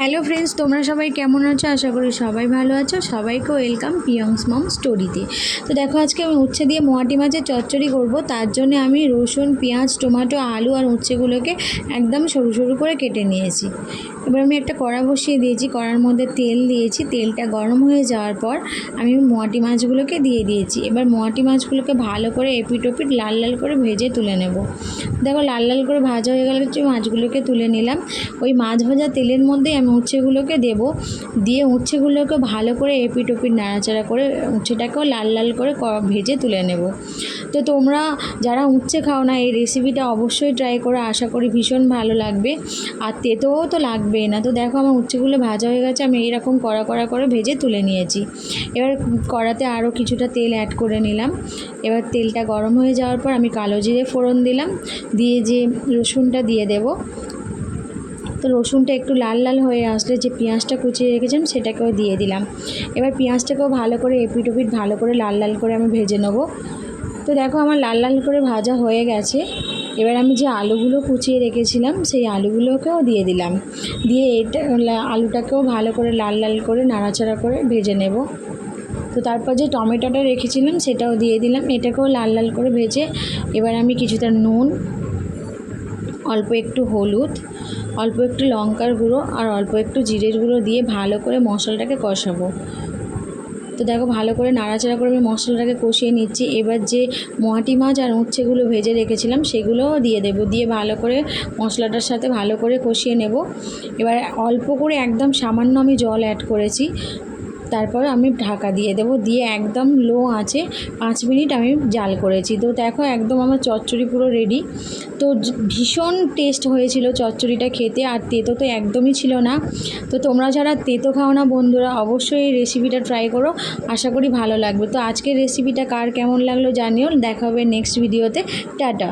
Hello friends, তোমরা সবাই কেমন আছো? আশা করি সবাই ভালো আছো। সবাইকে ওয়েলকাম পিয়ংস মম স্টোরিতে। তো দেখো, আজকে আমি উচ্ছে দিয়ে মোয়াটি মাছের চচ্চড়ি করব। তার জন্য আমি রসুন, পেঁয়াজ, টমেটো, আলু আর উচ্ছেগুলোকে একদম সরু সরু করে কেটে নিয়েছি। এবার আমি একটা কড়া বসিয়ে দিয়েছি। কড়ার মধ্যে তেল দিয়েছি। তেলটা গরম হয়ে যাওয়ার পর আমি মোয়াটি মাছগুলোকে দিয়ে দিয়েছি। এবার মোয়াটি মাছগুলোকে ভালো করে এপিট ওপিট, লাল লাল করে ভেজে তুলে নেব। দেখো, লাল লাল করে ভাজা হয়ে গেলে মাছগুলোকে তুলে নিলাম, ওই মাছ ভাজা তেলের মধ্যেই আমি উচ্ছেগুলোকে দেব। দিয়ে উচ্ছেগুলোকে ভালো করে এপিট ওপিট নাড়াচাড়া করে উচ্ছেটাকেও লাল লাল করে ভেজে তুলে নেব। তো তোমরা যারা উচ্ছে খাও না, এই রেসিপিটা অবশ্যই ট্রাই করো। আশা করি ভীষণ ভালো লাগবে। আর তেতোও তো লাগবেই না। তো দেখো আমার উচ্ছেগুলো ভাজা হয়ে গেছে। আমি এইরকম কড়া কড়া করে ভেজে তুলে নিয়েছি। এবার কড়াতে আরও কিছুটা তেল অ্যাড করে নিলাম। এবার তেলটা গরম হয়ে যাওয়ার পর আমি কালো জিরে ফোড়ন দিলাম। দিয়ে যে রসুনটা দিয়ে দেবো তো রসুনটা একটু লাল লাল হয়ে আসলে যে পেঁয়াজটা কুচিয়ে রেখেছিলাম সেটাকেও দিয়ে দিলাম। এবার পেঁয়াজটাকেও ভালো করে এপিট ওপিট ভালো করে লাল লাল করে আমি ভেজে নেব। তো দেখো আমার লাল লাল করে ভাজা হয়ে গেছে। এবার আমি যে আলুগুলো কুচিয়ে রেখেছিলাম সেই আলুগুলোকেও দিয়ে দিলাম। দিয়ে এটা আলুটাকেও ভালো করে লাল লাল করে নাড়াচাড়া করে ভেজে নেব। তো তারপর যে টমেটোটা রেখেছিলাম সেটাও দিয়ে দিলাম। এটাকেও লাল লাল করে ভেজে এবার আমি কিছুটা নুন অল্প একটু হলুদ, অল্প একটু লঙ্কার গুঁড়ো আর অল্প একটু জিরের গুঁড়ো দিয়ে ভালো করে মশলাটাকে কষাবো। তো দেখো ভালো করে নাড়াচাড়া করে আমি মশলাটাকে কষিয়ে নিচ্ছি। এবার যে মোয়াটি মাছ আর উচ্ছেগুলো ভেজে রেখেছিলাম সেগুলোও দিয়ে দেবো, দিয়ে ভালো করে মশলাটার সাথে ভালো করে কষিয়ে নেব। এবার অল্প করে একদম সামান্য আমি জল অ্যাড করেছি। তারপর আমি ঢাকা দিয়ে দেবো। দিয়ে একদম লো আঁচে পাঁচ মিনিট আমি জাল করেছি। তো দেখো একদম আমার চচ্চড়ি পুরো রেডি তো ভীষণ টেস্ট হয়েছিল চচ্চড়িটা খেতে আর তেতো তো একদমই ছিল না। তো তোমরা যারা তেতো খাও না বন্ধুরা, অবশ্যই এই রেসিপিটা ট্রাই করো। আশা করি ভালো লাগবে। তো আজকের রেসিপিটা কার কেমন লাগল জানিও। দেখা হবে নেক্সট ভিডিওতে টাটা।